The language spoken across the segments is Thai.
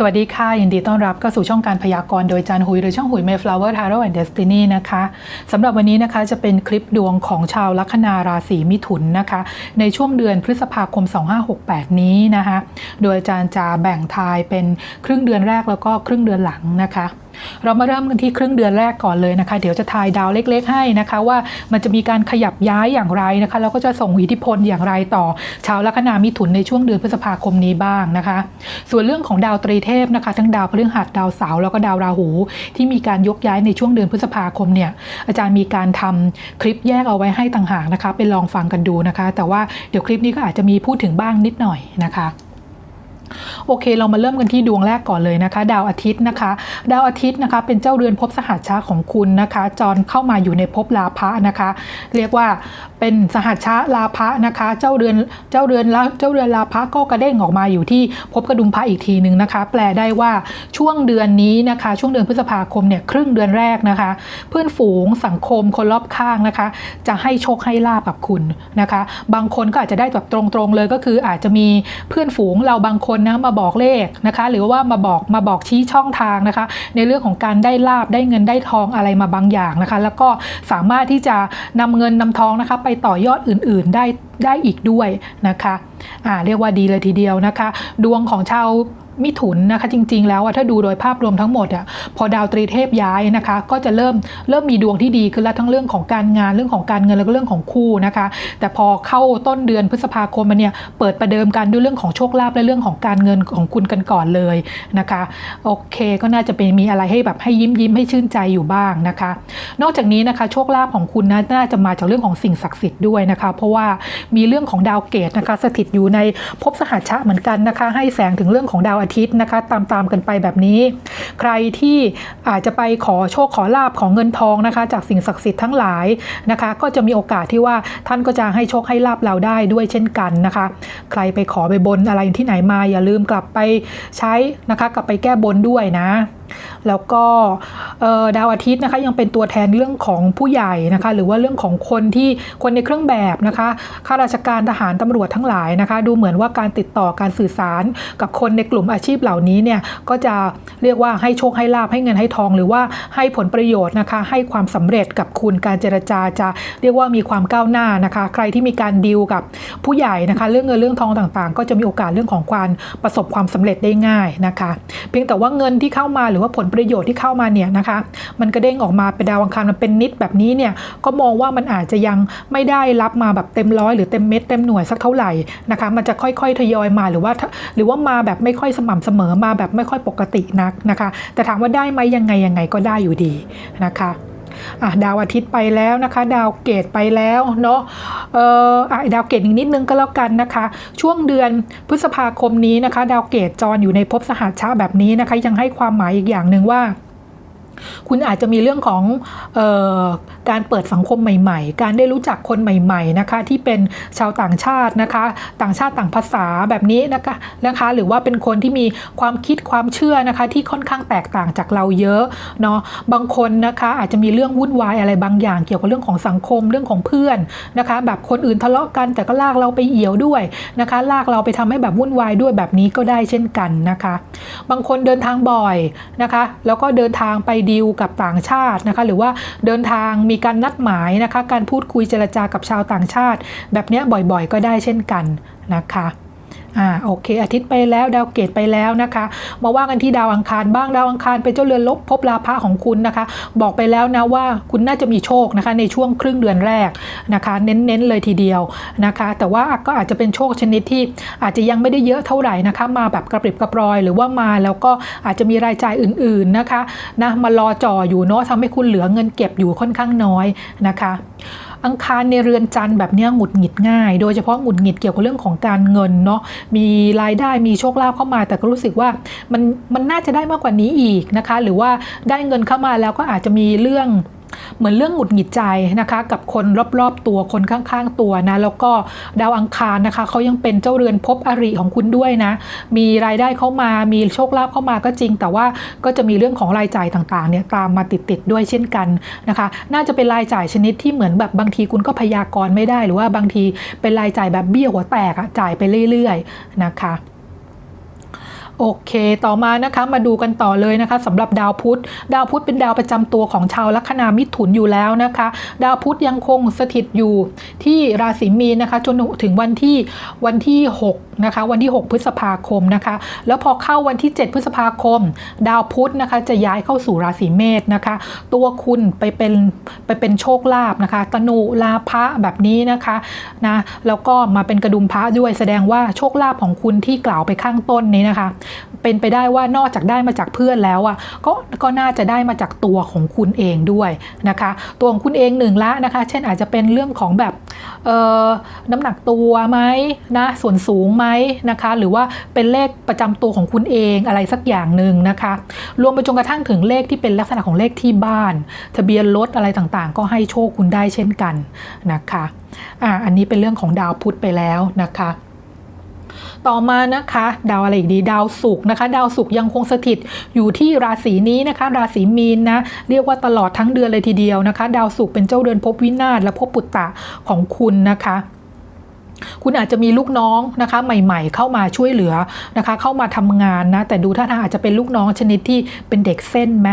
สวัสดีค่ะ ยินดีต้อนรับเข้าสู่ช่องการพยากรณ์โดยจานหุย หรือช่องหุย Mayflower Tarot and Destiny นะคะสำหรับวันนี้นะคะจะเป็นคลิปดวงของชาวลัคนาราศีมิถุนนะคะ ในช่วงเดือนพฤษภาคม 2568 นี้นะคะ โดยอาจารย์จะแบ่งทายเป็นครึ่งเดือนแรกแล้วก็ครึ่งเดือนหลังนะคะ เรามาเริ่มกันที่ครึ่งเดือนแรกก่อนเลยนะคะ เดี๋ยวจะทายดาวเล็ก ๆ ให้นะคะว่ามันจะมีการขยับย้ายอย่างไรนะคะแล้วก็จะส่งอิทธิพลอย่างไรต่อ ชาวลัคนามิถุนในช่วงเดือนพฤษภาคมนี้บ้างนะคะ ส่วนเรื่องของดาวตรีเทพนะคะ ทั้งดาวพฤหัสดาวเสาร์แล้วก็ดาวราหู ที่มีการยกย้ายในช่วงเดือนพฤษภาคมเนี่ยอาจารย์มีการทำคลิปแยกเอาไว้ให้ต่างหากนะคะไปลองฟังกันดูนะคะ แต่ว่าเดี๋ยวคลิปนี้ก็อาจจะมีพูดถึงบ้างนิดหน่อยนะคะ โอเค เรามาเริ่มกันที่ดวงแรกก่อนเลยนะคะ ดาวอาทิตย์นะคะ ดาวอาทิตย์นะคะเป็นเจ้าเรือนภพสหัชชาของคุณนะคะ จรเข้ามาอยู่ในภพลาภะนะคะ เรียกว่าเป็นสหัชชาลาภะนะคะ เจ้าเรือนเจ้าเรือนละเจ้าเรือนลาภะก็กระเด้งออกมาอยู่ที่ภพกระดุมพระอีกทีหนึ่งนะคะ แปลได้ว่าช่วงเดือนนี้นะคะ ช่วงเดือนพฤษภาคมเนี่ยครึ่งเดือนแรกนะคะ เพื่อนฝูงสังคมคนรอบข้างนะคะ จะให้โชคให้ลาบกับคุณนะคะ บางคนก็อาจจะได้แบบตรงๆเลยก็คืออาจจะมีเพื่อนฝูงเราบางคนนะมาบอกเลขนะคะ หรือว่ามาบอกมาบอกชี้ช่องทางนะคะ ในเรื่องของการได้ลาบได้เงินได้ทองอะไรมาบางอย่างนะคะ แล้วก็สามารถที่จะนำเงินนำทองนะคะ ไปต่อยอดอื่น ๆได้ได้อีกด้วยนะคะอ่าเรียกว่าดีเลยทีเดียวนะคะ ดวงของชาว มิถุนนะคะจริง ๆ แล้วถ้าดูโดยภาพรวมทั้งหมดอะพอดาวตรีเทพย้ายนะคะ ก็จะเริ่มเริ่มมีดวงที่ดีขึ้นแล้วทั้งเรื่องของการงานเรื่องของการเงินแล้วก็เรื่องของคู่นะคะ แต่พอเข้าต้นเดือนพฤษภาคมมันเนี่ยเปิดประเดิมกันด้วยเรื่องของโชคลาภและเรื่องของการเงินของคุณกันก่อนเลยนะคะโอเคก็น่าจะเป็นมีอะไรให้แบบให้ยิ้มยิ้มให้ชื่นใจอยู่บ้างนะคะ นอกจากนี้นะคะโชคลาภของคุณนะน่าจะมาจากเรื่องของสิ่งศักดิ์สิทธิ์ด้วยนะคะ เพราะว่ามีเรื่องของดาวเกตนะคะ สถิตอยู่ในภพสหัชชะเหมือนกันนะคะ ให้แสงถึงเรื่องของดาวอาทิตย์นะคะตามๆกันไปแบบนี้ ใครที่อาจจะไปขอโชคขอลาบของเงินทองนะคะ จากสิ่งศักดิ์สิทธิ์ทั้งหลายนะคะ ก็จะมีโอกาสที่ว่าท่านก็จะให้โชคให้ลาบเราได้ด้วยเช่นกันนะคะ ใครไปขอไปบนอะไรที่ไหนมาอย่าลืมกลับไปใช้นะคะกลับไปแก้บนด้วยนะ แล้วก็ดาวอาทิตย์นะคะยังเป็นตัวแทนเรื่องของผู้ใหญ่นะคะหรือว่าเรื่องของคนที่คนในเครื่องแบบนะคะข้าราชการทหารตำรวจทั้งหลายนะคะ ดูเหมือนว่าการติดต่อการสื่อสารกับคนในกลุ่มอาชีพเหล่านี้เนี่ยก็จะเรียกว่าให้โชคให้ลาบให้เงินให้ทอง หรือว่าให้ผลประโยชน์นะคะ ให้ความสำเร็จกับคุณการเจรจาจะเรียกว่ามีความก้าวหน้านะคะ ใครที่มีการดีลกับผู้ใหญ่นะคะ เรื่องเงินเรื่องทองต่างๆ ก็จะมีโอกาสเรื่องของการประสบความสำเร็จได้ง่ายนะคะ เพียงแต่ว่าเงินที่เข้ามาหรือว่าผลประโยชน์ที่เข้ามาเนี่ยนะคะมันกระเด้งออกมาเป็นดาวอังคารมันเป็นนิดแบบนี้เนี่ยก็มองว่ามันอาจจะยังไม่ได้รับมาแบบเต็มร้อยหรือเต็มเม็ดเต็มหน่วยสักเท่าไหร่นะคะมันจะค่อยๆทยอยมาหรือว่าหรือว่ามาแบบไม่ค่อยสม่ำเสมอมาแบบไม่ค่อยปกตินักนะคะ แต่ถามว่าได้ไหมยังไงยังไงก็ได้อยู่ดีนะคะ ดาวอาทิตย์ไปแล้วนะคะ ดาวเกตไปแล้วเนาะเอออะดาวเกตอีกนิดนึงก็แล้วกันนะคะ ช่วงเดือนพฤษภาคมนี้นะคะ ดาวเกตจรอยู่ในภพสหัชชาแบบนี้นะคะ ยังให้ความหมายอีกอย่างหนึ่งว่า คุณอาจจะมีเรื่องของออการเปิดสังคมใหม่ ๆ การได้รู้จักคนใหม่ๆนะคะที่เป็นชาวต่างชาตินะคะ ต่างชาติต่างภาษาแบบนี้นะคะนะคะ หรือว่าเป็นคนที่มีความคิดความเชื่อนะคะ ที่ค่อนข้างแตกต่างจากเราเยอะเนาะบางคนนะคะอาจจะมีเรื่องวุ่นวายอะไรบางอย่างเกี่ยวกับเรื่องของสังคมเรื่องของเพื่อนนะคะ แบบคนอื่นทะเลาะกัน แต่ก็ลากเราไปเอี่ยวด้วยนะคะ ลากเราไปทำให้แบบวุ่นวายด้วยแบบนี้ก็ได้เช่นกันนะคะ บางคนเดินทางบ่อยนะคะ แล้วก็เดินทางไปดีลกับต่างชาตินะคะหรือว่าเดินทางมีการนัดหมายนะคะการพูดคุยเจรจากับชาวต่างชาติ แบบนี้บ่อยๆ ก็ได้เช่นกันนะคะ อ่าโอเค อาทิตย์ไปแล้วดาวเกตไปแล้วนะคะ มาว่ากันที่ดาวอังคารบ้างดาวอังคารเป็นเจ้าเรือนลบภพลาภะของคุณนะคะ บอกไปแล้วนะว่าคุณน่าจะมีโชคนะคะในช่วงครึ่งเดือนแรกนะคะ เน้นๆเลยทีเดียวนะคะ แต่ว่าก็อาจจะเป็นโชคชนิดที่อาจจะยังไม่ได้เยอะเท่าไหร่นะคะ มาแบบกระปริบกระปรอย หรือว่ามาแล้วก็อาจจะมีรายจ่ายอื่น ๆนะคะนะมารอจ่ออยู่เนาะทำให้คุณเหลือเงินเก็บอยู่ค่อนข้างน้อยนะคะ อังคารในเรือนจันทร์แบบนี้หงุดหงิดง่าย โดยเฉพาะหงุดหงิดเกี่ยวกับเรื่องของการเงินเนาะมีรายได้มีโชคลาภเข้ามา แต่ก็รู้สึกว่ามันมันน่าจะได้มากกว่านี้อีกนะคะ หรือว่าได้เงินเข้ามาแล้วก็อาจจะมีเรื่อง เหมือนเรื่องหงุดหงิดใจนะคะ กับคนรอบๆตัวคนข้างๆตัวนะ แล้วก็ดาวอังคารนะคะเขายังเป็นเจ้าเรือนภพอริของคุณด้วยนะ มีรายได้เข้ามามีโชคลาภเข้ามาก็จริง แต่ว่าก็จะมีเรื่องของรายจ่ายต่างๆเนี่ยตามมาติดๆด้วยเช่นกันนะคะ น่าจะเป็นรายจ่ายชนิดที่เหมือนแบบบางทีคุณก็พยากรณ์ไม่ได้ หรือว่าบางทีเป็นรายจ่ายแบบเบี้ยหัวแตกอะจ่ายไปเรื่อยๆนะคะ โอเค ต่อมานะคะมาดูกันต่อเลยนะคะสำหรับดาวพุธ ดาวพุธเป็นดาวประจำตัวของชาวลัคนามิถุนอยู่แล้วนะคะ ดาวพุธยังคงสถิตอยู่ที่ราศีมีนนะคะจนถึงวันที่วันที่ 6 นะคะวันที่ 6 พฤษภาคมนะคะ แล้วพอเข้าวันที่ 7 พฤษภาคม ดาวพุธนะคะจะย้ายเข้าสู่ราศีเมษนะคะ ตัวคุณไปเป็นไปเป็นโชคลาภนะคะตนุลาภะแบบนี้นะคะนะแล้วก็มาเป็นกระดุมพระด้วยแสดงว่าโชคลาภของคุณที่กล่าวไปข้างต้นนี้นะคะ เป็นไปได้ว่านอกจากได้มาจากเพื่อนแล้วอะก็ก็น่าจะได้มาจากตัวของคุณเองด้วยนะคะ ตัวของคุณเองหนึ่งละนะคะ เช่นอาจจะเป็นเรื่องของแบบเอ่อน้ำหนักตัวไหมนะส่วนสูงไหมนะคะ หรือว่าเป็นเลขประจำตัวของคุณเองอะไรสักอย่างหนึ่งนะคะ รวมไปจนกระทั่งถึงเลขที่เป็นลักษณะของเลขที่บ้าน ทะเบียนรถอะไรต่างๆ ก็ให้โชคคุณได้เช่นกันนะคะอ่าอันนี้เป็นเรื่องของดาวพุธไปแล้วนะคะต่อมานะคะดาวอะไรอีกดีดาวศุกร์นะคะ ดาวศุกร์ยังคงสถิตอยู่ที่ราศีนี้นะคะ ราศีมีนนะเรียกว่าตลอดทั้งเดือนเลยทีเดียวนะคะ ดาวศุกร์เป็นเจ้าเดือนภพวินาศและภพปุตตะของคุณนะคะ คุณอาจจะมีลูกน้องนะคะใหม่ ๆ เข้ามาช่วยเหลือนะคะ เข้ามาทำงานนะแต่ดูท่าทางอาจจะเป็นลูกน้องชนิดที่เป็นเด็กเส้นไหม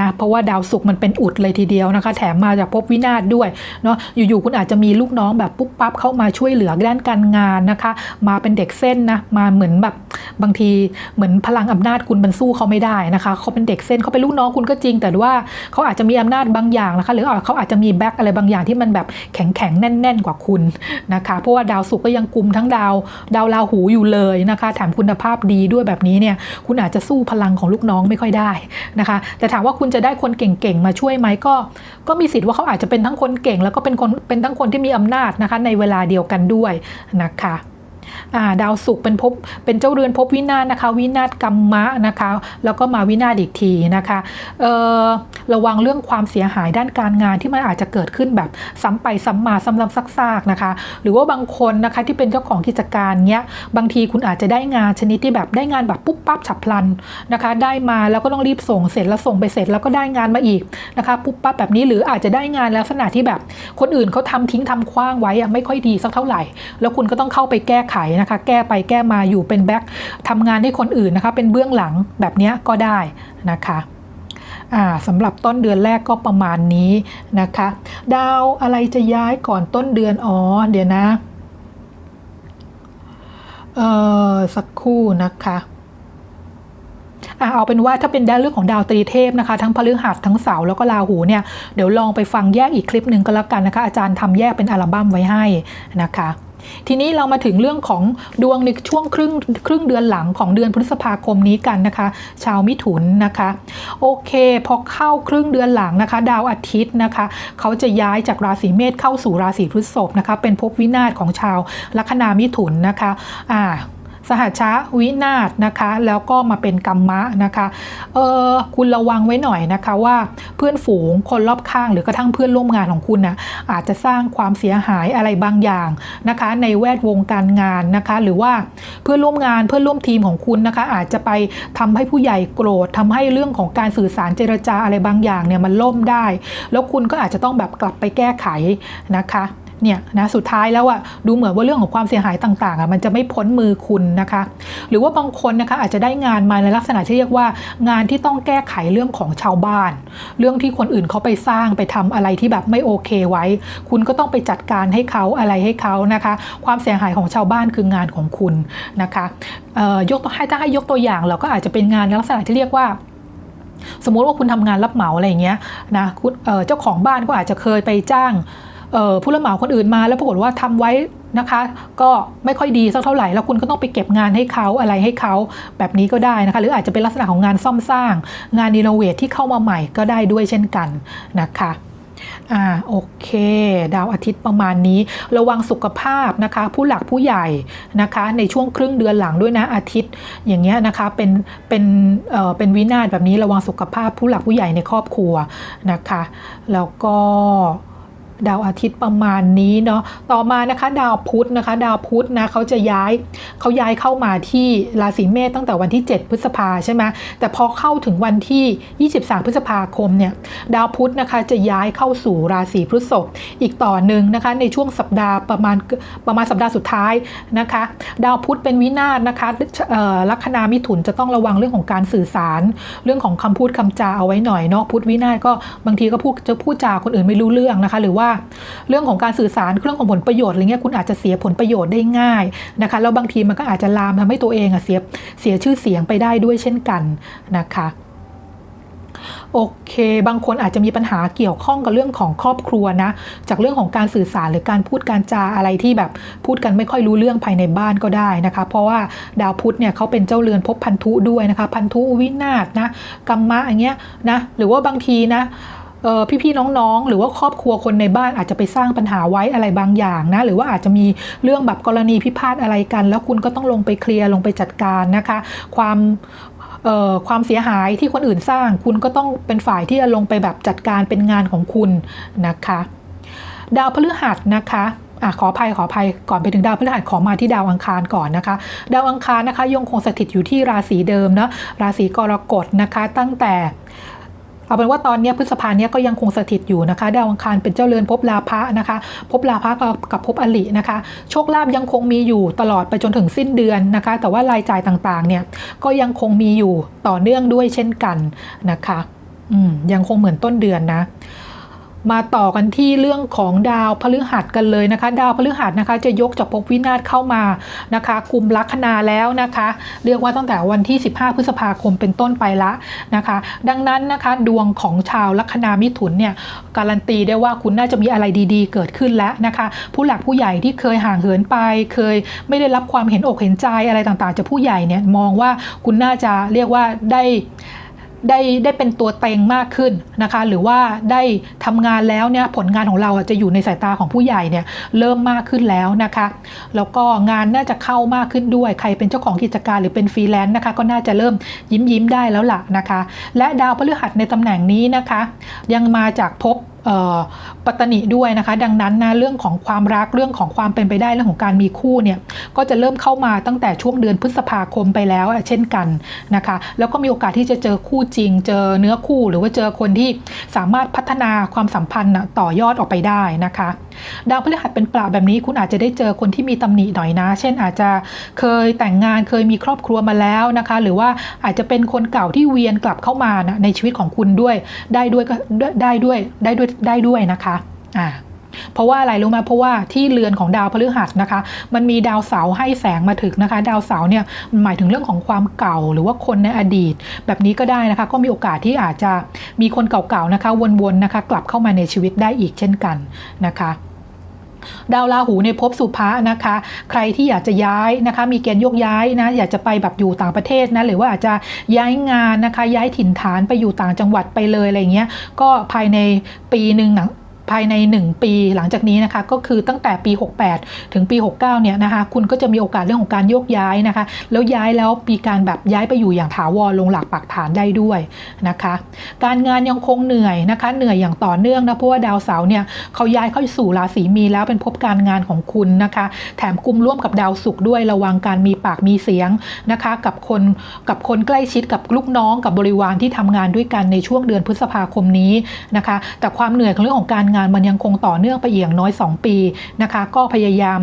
นะเพราะว่าดาวศุกร์มันเป็นอุดเลยทีเดียวนะคะ แถมมาจากภพวินาศด้วยเนาะอยู่ๆคุณอาจจะมีลูกน้องแบบปุ๊บปั๊บเข้ามาช่วยเหลือด้านการงานนะคะ มาเป็นเด็กเส้นนะมาเหมือนแบบบางทีเหมือนพลังอำนาจคุณมันสู้เขาไม่ได้นะคะเขาเป็นเด็กเส้นเขาเป็นลูกน้องคุณก็จริง แต่ว่าเขาอาจจะมีอำนาจบางอย่างนะคะ หรือเขาอาจจะมีแบ็คอะไรบางอย่างที่มันแบบแข็งๆแน่น ๆ กว่าคุณนะคะเพราะว่าดาวาวศุกร์ก็ยังกุมทั้งดาว ดาวราหูอยู่เลยนะคะแถมคุณภาพดีด้วยแบบนี้เนี่ยคุณอาจจะสู้พลังของลูกน้องไม่ค่อยได้นะคะ แต่ถามว่าคุณจะได้คนเก่งๆมาช่วยไหมก็ ก็มีสิทธิ์ว่าเขาอาจจะเป็นทั้งคนเก่ง แล้วก็เป็นคนเป็นทั้งคนที่มีอำนาจนะคะในเวลาเดียวกันด้วยนะคะ ดาวศุกร์เป็นภพเป็นเจ้าเรือนภพวินาศนะคะ วินาศกรรมะนะคะ แล้วก็มาวินาศอีกทีนะคะเออระวังเรื่องความเสียหายด้านการงานที่มันอาจจะเกิดขึ้นแบบซ้ำไปซ้ำมาซ้ำๆซากๆนะคะ หรือว่าบางคนนะคะที่เป็นเจ้าของกิจการเนี้ยบางทีคุณอาจจะได้งานชนิดที่แบบได้งานแบบปุ๊บปั๊บฉับพลันนะคะ ได้มาแล้วก็ต้องรีบส่งเสร็จแล้วส่งไปเสร็จแล้วก็ได้งานมาอีกนะคะปุ๊บปั๊บแบบนี้หรืออาจจะได้งานลักษณะที่แบบคนอื่นเขาทำทิ้งทำคว้างไว้อะไม่ค่อยดีสักเท่าไหร่ แล้วคุณก็ต้องเข้าไปแก้ไขนะคะ แก้ไปแก้มาอยู่เป็นแบ็คทำงานให้คนอื่นนะคะ เป็นเบื้องหลังแบบนี้ก็ได้นะคะสำหรับต้นเดือนแรกก็ประมาณนี้นะคะ ดาวอะไรจะย้ายก่อนต้นเดือนอ๋อเดี๋ยวนะเออสักคู่นะคะอะเอาเป็นว่าถ้าเป็นด้านเรื่องของดาวตรีเทพนะคะ ทั้งพฤหัสทั้งเสาร์แล้วก็ราหูเนี่ยเดี๋ยวลองไปฟังแยกอีกคลิปหนึ่งก็แล้วกันนะคะ อาจารย์ทำแยกเป็นอัลบั้มไว้ให้นะคะ ทีนี้เรามาถึงเรื่องของดวงในช่วงครึ่งครึ่งเดือนหลังของเดือนพฤษภาคมนี้กันนะคะ ชาวมิถุนนะคะ โอเคพอเข้าครึ่งเดือนหลังนะคะ ดาวอาทิตย์นะคะ เขาจะย้ายจากราศีเมษเข้าสู่ราศีพฤษภนะคะ เป็นภพวินาศของชาวลัคนามิถุนนะคะอ่า สหัชชะวินาศนะคะ แล้วก็มาเป็นกรรมะนะคะเออคุณระวังไว้หน่อยนะคะว่าเพื่อนฝูงคนรอบข้างหรือกระทั่งเพื่อนร่วมงานของคุณนะอาจจะสร้างความเสียหายอะไรบางอย่างนะคะ ในแวดวงการงานนะคะ หรือว่าเพื่อนร่วมงานเพื่อนร่วมทีมของคุณนะคะ อาจจะไปทำให้ผู้ใหญ่โกรธทำให้เรื่องของการสื่อสารเจรจาอะไรบางอย่างเนี่ยมันล่มได้ แล้วคุณก็อาจจะต้องแบบกลับไปแก้ไขนะคะ เนี่ยนะสุดท้ายแล้วอะดูเหมือนว่าเรื่องของความเสียหายต่างๆอะมันจะไม่พ้นมือคุณนะคะ หรือว่าบางคนนะคะอาจจะได้งานมาในลักษณะที่เรียกว่างานที่ต้องแก้ไขเรื่องของชาวบ้าน เรื่องที่คนอื่นเขาไปสร้างไปทำอะไรที่แบบไม่โอเคไว้ คุณก็ต้องไปจัดการให้เขาอะไรให้เขานะคะ ความเสียหายของชาวบ้านคืองานของคุณนะคะยกตัวให้ถ้าให้ยกตัวอย่างเราก็อาจจะเป็นงานในลักษณะที่เรียกว่าสมมุติว่าคุณทำงานรับเหมาอะไรอย่างเงี้ยนะเเจ้าของบ้านก็อาจจะเคยไปจ้าง ผู้รับเหมาคนอื่นมาแล้วปรากฏว่าทำไว้นะคะ ก็ไม่ค่อยดีสักเท่าไหร่แล้วคุณก็ต้องไปเก็บงานให้เขาอะไรให้เขาแบบนี้ก็ได้นะคะ หรืออาจจะเป็นลักษณะของงานซ่อมสร้าง งานรีโนเวทที่เข้ามาใหม่ก็ได้ด้วยเช่นกันนะคะอ่าโอเค ดาวอาทิตย์ประมาณนี้ ระวังสุขภาพนะคะ ผู้หลักผู้ใหญ่นะคะ ในช่วงครึ่งเดือนหลังด้วยนะอาทิตย์ อย่างเงี้ยนะคะเป็นเป็นเอ่อเป็นวินาศแบบนี้ระวังสุขภาพผู้หลักผู้ใหญ่ในครอบครัวนะคะ แล้วก็ ดาวอาทิตย์ประมาณนี้เนาะต่อมานะคะ ดาวพุธนะคะ ดาวพุธนะเขาจะย้ายเขาย้ายเข้ามาที่ราศีเมษตั้งแต่วันที่ 7 พฤษภาใช่ไหมแต่พอเข้าถึงวันที่ 23 พฤษภาคมเนี่ยดาวพุธนะคะจะย้ายเข้าสู่ราศีพฤษภอีกต่อหนึ่งนะคะในช่วงสัปดาห์ประมาณประมาณสัปดาห์สุดท้ายนะคะ ดาวพุธเป็นวินาศนะคะลัคนามิถุนจะต้องระวังเรื่องของการสื่อสาร เรื่องของคำพูดคำจาเอาไว้หน่อยเนาะพุธวินาศก็บางทีก็พูดจะพูดจาคนอื่นไม่รู้เรื่องนะคะ หรือว่าเรื่องของการสื่อสารเรื่องของผลประโยชน์อะไรเงี้ยคุณอาจจะเสียผลประโยชน์ได้ง่ายนะคะแล้วบางทีมันก็อาจจะลามทำให้ตัวเองอะเสียเสียชื่อเสียงไปได้ด้วยเช่นกันนะคะโอเค บางคนอาจจะมีปัญหาเกี่ยวข้องกับเรื่องของครอบครัวนะ จากเรื่องของการสื่อสารหรือการพูดการจาอะไรที่แบบพูดกันไม่ค่อยรู้เรื่องภายในบ้านก็ได้นะคะ เพราะว่าดาวพุธเนี่ยเขาเป็นเจ้าเรือนภพพันธุด้วยนะคะ พันธุวินาศนะกัมมะอย่างเงี้ยนะ หรือว่าบางทีนะ พี่ๆน้องๆ หรือว่าครอบครัวคนในบ้านอาจจะไปสร้างปัญหาไว้อะไรบางอย่างนะ หรือว่าอาจจะมีเรื่องแบบกรณีพิพาทอะไรกัน แล้วคุณก็ต้องลงไปเคลียร์ลงไปจัดการนะคะ ความความเสียหายที่คนอื่นสร้าง คุณก็ต้องเป็นฝ่ายที่จะลงไปแบบจัดการเป็นงานของคุณนะคะ ดาวพฤหัสนะคะอะขออภัยขออภัยก่อนไปถึงดาวพฤหัสขอมาที่ดาวอังคารก่อนนะคะ ดาวอังคารนะคะยังคงสถิตอยู่ที่ราศีเดิมเนาะราศีกรกฎนะคะ ตั้งแต่ เอาเป็นว่าตอนนี้พฤษภาเนี้ยก็ยังคงสถิตอยู่นะคะดาวอังคารเป็นเจ้าเรือนภพลาภะนะคะภพลาภะกับกับภพอลินะคะ โชคลาภยังคงมีอยู่ตลอดไปจนถึงสิ้นเดือนนะคะ แต่ว่ารายจ่ายต่างๆเนี่ยก็ยังคงมีอยู่ต่อเนื่องด้วยเช่นกันนะคะ อืมยังคงเหมือนต้นเดือนนะ มาต่อกันที่เรื่องของดาวพฤหัสกันเลยนะคะ ดาวพฤหัสนะคะจะยกจากภพวินาศเข้ามานะคะกลุ่มลัคนาแล้วนะคะ เรียกว่าตั้งแต่วันที่ 15 พฤษภาคมเป็นต้นไปละนะคะ ดังนั้นนะคะดวงของชาวลัคนามิถุนเนี่ยการันตีได้ว่าคุณน่าจะมีอะไรดีๆ เกิดขึ้นแล้วนะคะ ผู้หลักผู้ใหญ่ที่เคยห่างเหินไป เคยไม่ได้รับความเห็นอกเห็นใจอะไรต่างๆจากผู้ใหญ่เนี่ยมองว่าคุณน่าจะเรียกว่าได้ ได้ได้เป็นตัวเต็งมากขึ้นนะคะ หรือว่าได้ทำงานแล้วเนี่ยผลงานของเราจะอยู่ในสายตาของผู้ใหญ่เนี่ยเริ่มมากขึ้นแล้วนะคะ แล้วก็งานน่าจะเข้ามากขึ้นด้วย ใครเป็นเจ้าของกิจการหรือเป็นฟรีแลนซ์นะคะ ก็น่าจะเริ่มยิ้มยิ้มได้แล้วล่ะนะคะ และดาวพฤหัสในตำแหน่งนี้นะคะ ยังมาจากภพ ปัตตนิด้วยนะคะ ดังนั้นนะเรื่องของความรักเรื่องของความเป็นไปได้เรื่องของการมีคู่เนี่ยก็จะเริ่มเข้ามาตั้งแต่ช่วงเดือนพฤษภาคมไปแล้วเช่นกันนะคะ แล้วก็มีโอกาสที่จะเจอคู่จริง เจอเนื้อคู่หรือว่าเจอคนที่สามารถพัฒนาความสัมพันธ์ต่อยอดออกไปได้นะคะดาวพฤหัสเป็นปลาแบบนี้คุณอาจจะได้เจอคนที่มีตำหนิหน่อยนะ เช่นอาจจะเคยแต่งงานเคยมีครอบครัวมาแล้วนะคะ หรือว่าอาจจะเป็นคนเก่าที่เวียนกลับเข้ามานะในชีวิตของคุณด้วยได้ด้วยก็ได้ด้วยได้ด้วยได้ด้วยนะคะอ่า เพราะว่าอะไรรู้ไหมเพราะว่าที่เรือนของดาวพฤหัสนะคะ มันมีดาวเสาให้แสงมาถึงนะคะ ดาวเสาเนี่ยมันหมายถึงเรื่องของความเก่าหรือว่าคนในอดีต แบบนี้ก็ได้นะคะ ก็มีโอกาสที่อาจจะมีคนเก่าๆนะคะ วนๆนะคะ กลับเข้ามาในชีวิตได้อีกเช่นกันนะคะดาวราหูในภพสุภะนะคะ ใครที่อยากจะย้ายนะคะ มีเกณฑ์ยกย้ายนะ อยากจะไปแบบอยู่ต่างประเทศนะหรือว่าอาจจะย้ายงานนะคะ ย้ายถิ่นฐานไปอยู่ต่างจังหวัดไปเลยอะไรเงี้ยก็ภายในปีหนึ่งนะ ภายใน 1 ปีหลังจากนี้นะคะก็คือตั้งแต่ปี 68 ถึงปี 69 เนี่ยนะคะคุณก็จะมีโอกาสเรื่องของการโยกย้ายนะคะ แล้วย้ายแล้วมีการแบบย้ายไปอยู่อย่างถาวรลงหลักปักฐานได้ด้วยนะคะ การงานยังคงเหนื่อยนะคะ เหนื่อยอย่างต่อเนื่องนะเพราะว่าดาวเสาร์เนี่ยเขาย้ายเข้าสู่ราศีมีแล้วเป็นภพการงานของคุณนะคะ แถมกุมร่วมกับดาวศุกร์ด้วยระวังการมีปากมีเสียงนะคะ กับคนกับคนใกล้ชิดกับลูกน้องกับบริวารที่ทำงานด้วยกันในช่วงเดือนพฤษภาคมนี้นะคะ แต่ความเหนื่อยของเรื่องของการงานมันยังคงต่อเนื่องไปอีกอย่างน้อย 2 ปีนะคะก็พยายาม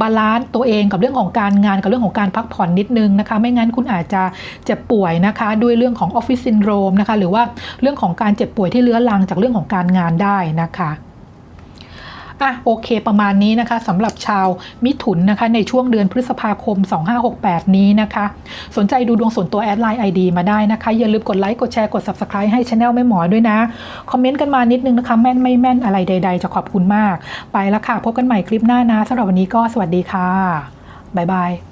บาลานซ์ตัวเองกับเรื่องของการงานกับเรื่องของการพักผ่อนนิดนึงนะคะไม่งั้นคุณอาจจะเจ็บป่วยนะคะด้วยเรื่องของออฟฟิศซินโดรมนะคะหรือว่าเรื่องของการเจ็บป่วยที่เลื้อรังจากเรื่องของการงานได้นะคะ อะโอเคประมาณนี้นะคะสำหรับชาวมิถุนนะคะในช่วงเดือนพฤษภาคม 2568 นี้นะคะ สนใจดูดวงส่วนตัวแอดไลน์ ID มาได้นะคะ อย่าลืมกดไลค์กดแชร์กด Subscribe ให้ช anel แม่หมอด้วยนะ คอมเมนต์กันมานิดนึงนะคะ แม่นไม่แม่นอะไรใด ๆ จะขอบคุณมาก ไปแล้วค่ะ พบกันใหม่คลิปหน้านะสำหรับวันนี้ก็สวัสดีค่ะบ๊ายบาย